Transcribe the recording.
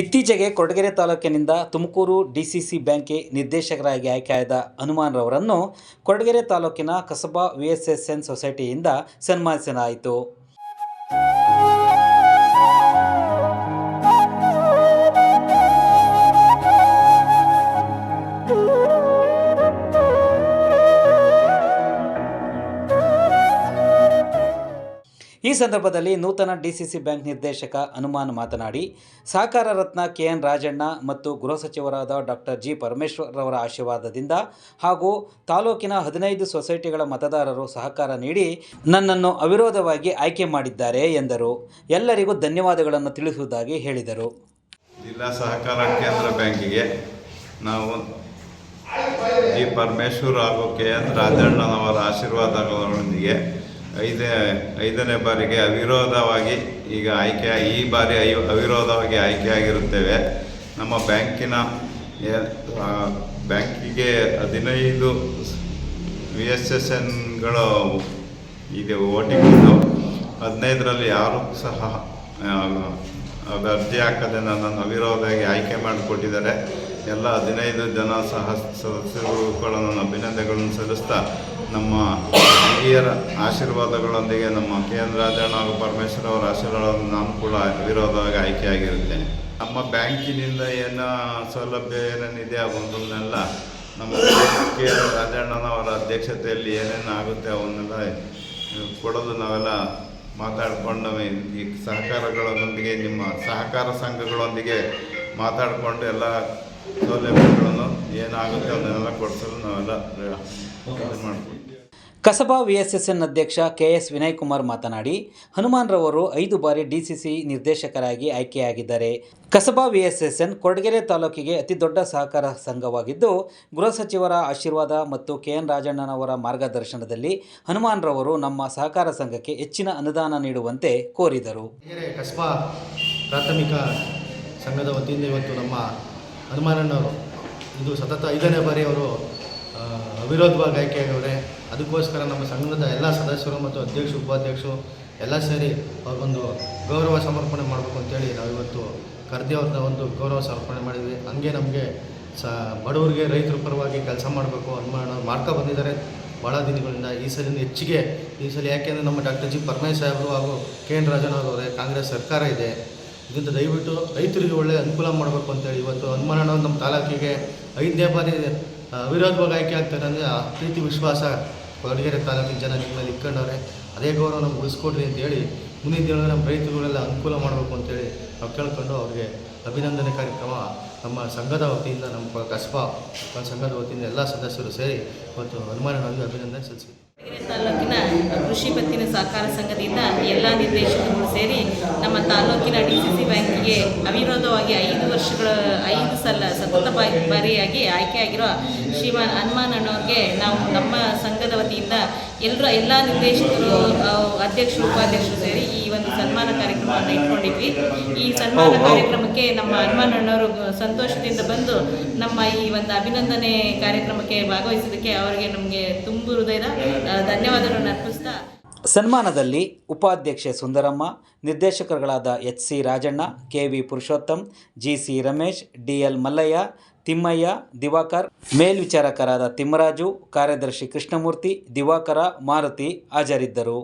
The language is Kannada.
ಇತ್ತೀಚೆಗೆ ಕೊರಟಗೆರೆ ತಾಲೂಕಿನಿಂದ ತುಮಕೂರು ಡಿಸಿಸಿ ಬ್ಯಾಂಕ್ಗೆ ನಿರ್ದೇಶಕರಾಗಿ ಆಯ್ಕೆಯಾದ ಹನುಮಾನ್ರವರನ್ನು ಕೊರಟಗೆರೆ ತಾಲೂಕಿನ ಕಸಬಾ ವಿಎಸ್ಎಸ್ಎನ್ ಸೊಸೈಟಿಯಿಂದ ಸನ್ಮಾನಿಸಲಾಯಿತು. ಈ ಸಂದರ್ಭದಲ್ಲಿ ನೂತನ ಡಿಸಿಸಿ ಬ್ಯಾಂಕ್ ನಿರ್ದೇಶಕ ಅನುಮಾನ್ ಮಾತನಾಡಿ, ಸಹಕಾರ ರತ್ನ ಕೆಎನ್ ರಾಜಣ್ಣ ಮತ್ತು ಗೃಹ ಸಚಿವರಾದ ಡಾಕ್ಟರ್ ಜಿ ಪರಮೇಶ್ವರ್ ಅವರ ಆಶೀರ್ವಾದದಿಂದ ಹಾಗೂ ತಾಲೂಕಿನ ಹದಿನೈದು ಸೊಸೈಟಿಗಳ ಮತದಾರರು ಸಹಕಾರ ನೀಡಿ ನನ್ನನ್ನು ಅವಿರೋಧವಾಗಿ ಆಯ್ಕೆ ಮಾಡಿದ್ದಾರೆ ಎಂದರು. ಎಲ್ಲರಿಗೂ ಧನ್ಯವಾದಗಳನ್ನು ತಿಳಿಸುವುದಾಗಿ ಹೇಳಿದರು. ಜಿಲ್ಲಾ ಸಹಕಾರ ಕೇಂದ್ರ ಬ್ಯಾಂಕಿಗೆ ನಾವು ಜಿ ಪರಮೇಶ್ವರ್ ಹಾಗೂ ಕೆ ಎನ್ ರಾಜಣ್ಣನವರ ಆಶೀರ್ವಾದಗಳೊಂದಿಗೆ ಐದೇ, ಐದನೇ ಬಾರಿಗೆ ಅವಿರೋಧವಾಗಿ ಈಗ ಆಯ್ಕೆ ಈ ಬಾರಿ ಐ ಅವಿರೋಧವಾಗಿ ಆಯ್ಕೆಯಾಗಿರುತ್ತೇವೆ. ನಮ್ಮ ಬ್ಯಾಂಕಿನ ಬ್ಯಾಂಕಿಗೆ ಹದಿನೈದು ವಿ ಎಸ್ ಎಸ್ ಎನ್ಗಳು ಈಗ ವೋಟಿಂಗ್ ಇದ್ದು, ಹದಿನೈದರಲ್ಲಿ ಯಾರೂ ಸಹ ಅರ್ಜಿ ಹಾಕದೆ ನನ್ನನ್ನು ಅವಿರೋಧವಾಗಿ ಆಯ್ಕೆ ಮಾಡಿಕೊಟ್ಟಿದ್ದಾರೆ. ಎಲ್ಲ ಹದಿನೈದು ಜನ ಸಹ ಸದಸ್ಯರುಗಳನ್ನು ಅಭಿನಂದನೆಗಳನ್ನು ಸಲ್ಲಿಸ್ತಾ ನಮ್ಮ ಹಿರಿಯರ ಆಶೀರ್ವಾದಗಳೊಂದಿಗೆ ನಮ್ಮ ಕೆ ಎನ್ ರಾಜಣ್ಣ ಹಾಗೂ ಪರಮೇಶ್ವರ ಅವರ ಆಶೀರ್ವಾದ ನಾನು ಕೂಡ ವಿರೋಧವಾಗಿ ಆಯ್ಕೆಯಾಗಿರುತ್ತೇನೆ. ನಮ್ಮ ಬ್ಯಾಂಕಿನಿಂದ ಏನು ಸೌಲಭ್ಯ ಏನೇನಿದೆ ಅವನ್ನೆಲ್ಲ ನಮ್ಮ ಕೆ ಎನ್ ರಾಜಣ್ಣನವರ ಅಧ್ಯಕ್ಷತೆಯಲ್ಲಿ ಏನೇನು ಆಗುತ್ತೆ ಅವನ್ನೆಲ್ಲ ಕೊಡೋದು ನಾವೆಲ್ಲ ಮಾತಾಡಿಕೊಂಡು ಈ ಸಹಕಾರಗಳೊಂದಿಗೆ ನಿಮ್ಮ ಸಹಕಾರ ಸಂಘಗಳೊಂದಿಗೆ ಮಾತಾಡಿಕೊಂಡು ಎಲ್ಲ ಸೌಲಭ್ಯಗಳನ್ನು ಏನಾಗುತ್ತೆ ಅದನ್ನೆಲ್ಲ ಕೊಡ್ತಾರೆ ನಾವೆಲ್ಲ ಮಾಡ್ತೀವಿ. ಕಸಬಾ ವಿಎಸ್ಎಸ್ಎನ್ ಅಧ್ಯಕ್ಷ ಕೆಎಸ್ ವಿನಯ್ ಕುಮಾರ್ ಮಾತನಾಡಿ ಹನುಮಾನ್ರವರು ಐದು ಬಾರಿ ಡಿಸಿಸಿ ನಿರ್ದೇಶಕರಾಗಿ ಆಯ್ಕೆಯಾಗಿದ್ದಾರೆ. ಕಸಬಾ ವಿಎಸ್ಎಸ್ಎನ್ ಕೊಡಗೆರೆ ತಾಲೂಕಿಗೆ ಅತಿ ದೊಡ್ಡ ಸಹಕಾರ ಸಂಘವಾಗಿದ್ದು ಗೃಹ ಸಚಿವರ ಆಶೀರ್ವಾದ ಮತ್ತು ಕೆ ಎನ್ ರಾಜಣ್ಣನವರ ಮಾರ್ಗದರ್ಶನದಲ್ಲಿ ಹನುಮಾನ್ರವರು ನಮ್ಮ ಸಹಕಾರ ಸಂಘಕ್ಕೆ ಹೆಚ್ಚಿನ ಅನುದಾನ ನೀಡುವಂತೆ ಕೋರಿದರು. ಕಸ್ಬಾ ಪ್ರಾಥಮಿಕ ಸಂಘದ ವತಿಯಿಂದ ಇವತ್ತು ನಮ್ಮ ಹನುಮಾನಣ್ಣವರು ಇದು ಸತತ ಐದನೇ ಬಾರಿ ಅವರು ಅವಿರೋಧವಾಗಿ ಆಯ್ಕೆಯಾಗವ್ರೆ ಅದಕ್ಕೋಸ್ಕರ ನಮ್ಮ ಸಂಘದ ಎಲ್ಲ ಸದಸ್ಯರು ಮತ್ತು ಅಧ್ಯಕ್ಷರು ಉಪಾಧ್ಯಕ್ಷರು ಎಲ್ಲ ಸೇರಿ ಅವ್ರಿಗೊಂದು ಗೌರವ ಸಮರ್ಪಣೆ ಮಾಡಬೇಕು ಅಂತೇಳಿ ನಾವು ಇವತ್ತು ಕರೆದಿ ಅವ್ರನ್ನ ಒಂದು ಗೌರವ ಸಮರ್ಪಣೆ ಮಾಡಿದ್ವಿ. ಹಂಗೆ ನಮಗೆ ಸ, ಬಡವರಿಗೆ ರೈತರ ಪರವಾಗಿ ಕೆಲಸ ಮಾಡಬೇಕು ಹನುಮಾನ ಮಾಡ್ಕೊ ಬಂದಿದ್ದಾರೆ. ಭಾಳ ದಿನಗಳಿಂದ ಈ ಸಲ ಹೆಚ್ಚಿಗೆ ಈ ಸಲ ಯಾಕೆಂದರೆ ನಮ್ಮ ಡಾಕ್ಟರ್ ಜಿ. ಪರಮೇಶ್ ಸಾಹೇಬರು ಹಾಗೂ ಕೆ. ಎನ್. ರಾಜನವರವರೇ ಕಾಂಗ್ರೆಸ್ ಸರ್ಕಾರ ಇದೆ. ಇದರಿಂದ ದಯವಿಟ್ಟು ರೈತರಿಗೆ ಒಳ್ಳೆಯ ಅನುಕೂಲ ಮಾಡಬೇಕು ಅಂತೇಳಿ ಇವತ್ತು ಹನುಮಾನಣ್ಣ ನಮ್ಮ ತಾಲೂಕಿಗೆ ಐದನೇ ಬಾರಿ ಅವಿರೋಧವಾಗಿ ಆಯ್ಕೆ ಆಗ್ತಾರೆ ಅಂದರೆ ಆ ಪ್ರೀತಿ ವಿಶ್ವಾಸ ಕೊರಟಗೆರೆ ತಾಲೂಕಿನ ಜನ ನಿಮ್ಮಲ್ಲಿ ಮೇಲೆ ಇಟ್ಕೊಂಡವ್ರೆ ಅದೇ ಗೌರವ ನಮ್ಗೆ ಉಳಿಸ್ಕೊಡ್ರಿ ಅಂತೇಳಿ ಮುಂದಿನ ದಿನ ನಮ್ಮ ರೈತರುಗಳೆಲ್ಲ ಅನುಕೂಲ ಮಾಡಬೇಕು ಅಂತೇಳಿ ನಾವು ಕೇಳ್ಕೊಂಡು ಅವ್ರಿಗೆ ಅಭಿನಂದನೆ ಕಾರ್ಯಕ್ರಮ ನಮ್ಮ ಸಂಘದ ವತಿಯಿಂದ, ನಮ್ಮ ಕಸ್ಬಾ ಸಂಘದ ವತಿಯಿಂದ ಎಲ್ಲ ಸದಸ್ಯರು ಸೇರಿ ಇವತ್ತು ಹನುಮಾನಣ್ಣನಿಗೆ ಅಭಿನಂದನೆ ಕೊರಟಗೆರೆ ತಾಲೂಕಿನ ಕೃಷಿ ಪತ್ತಿನ ಸಹಕಾರ ಸಂಘದಿಂದ ಎಲ್ಲ ನಿರ್ದೇಶಕರು ಸೇರಿ ನಮ್ಮ ತಾಲೂಕಿನ ಡಿ ಸಿ ಸಿ ಬ್ಯಾಂಕಿಗೆ ಅವಿರೋಧವಾಗಿ ಐದು ವರ್ಷಗಳ ಐದು ಸಲ ಸತತ ಬಾರಿಯಾಗಿ ಆಯ್ಕೆಯಾಗಿರೋ ಶ್ರೀಮಾನ್ ಹನುಮಾನ್ ಅಣ್ಣವ್ರಿಗೆ ನಾವು ನಮ್ಮ ಸಂಘದ ವತಿಯಿಂದ ಎಲ್ಲರೂ ಎಲ್ಲ ನಿರ್ದೇಶಕರು ಅಧ್ಯಕ್ಷರು ಉಪಾಧ್ಯಕ್ಷರು ಸೇರಿ ಈ ಒಂದು ಸನ್ಮಾನ ಕಾರ್ಯಕ್ರಮವನ್ನು ಇಟ್ಕೊಂಡಿದ್ವಿ. ಈ ಸನ್ಮಾನ ಕಾರ್ಯಕ್ರಮಕ್ಕೆ ನಮ್ಮ ಹನುಮಾನ್ ಅಣ್ಣವರು ಸಂತೋಷದಿಂದ ಬಂದು ನಮ್ಮ ಈ ಒಂದು ಅಭಿನಂದನೆ ಕಾರ್ಯಕ್ರಮಕ್ಕೆ ಭಾಗವಹಿಸಿದ್ದಕ್ಕೆ ಅವರಿಗೆ ನಮಗೆ ತುಂಬು ಹೃದಯದ ಧನ್ಯವಾದಗಳನ್ನು ಅರ್ಪಿಸ್ತಾ ಸನ್ಮಾನದಲ್ಲಿ ಉಪಾಧ್ಯಕ್ಷೆ Sundaramma, ನಿರ್ದೇಶಕರುಗಳಾದ H C Rajanna, K V Purushottam, G C Ramesh, D L Mallaiah, Thimmaiah, Diwakar, ಮೇಲ್ವಿಚಾರಕರಾದ Thimmaraju, ಕಾರ್ಯದರ್ಶಿ ಕೃಷ್ಣಮೂರ್ತಿ, ದಿವಾಕರ, ಮಾರುತಿ ಹಾಜರಿದ್ದರು.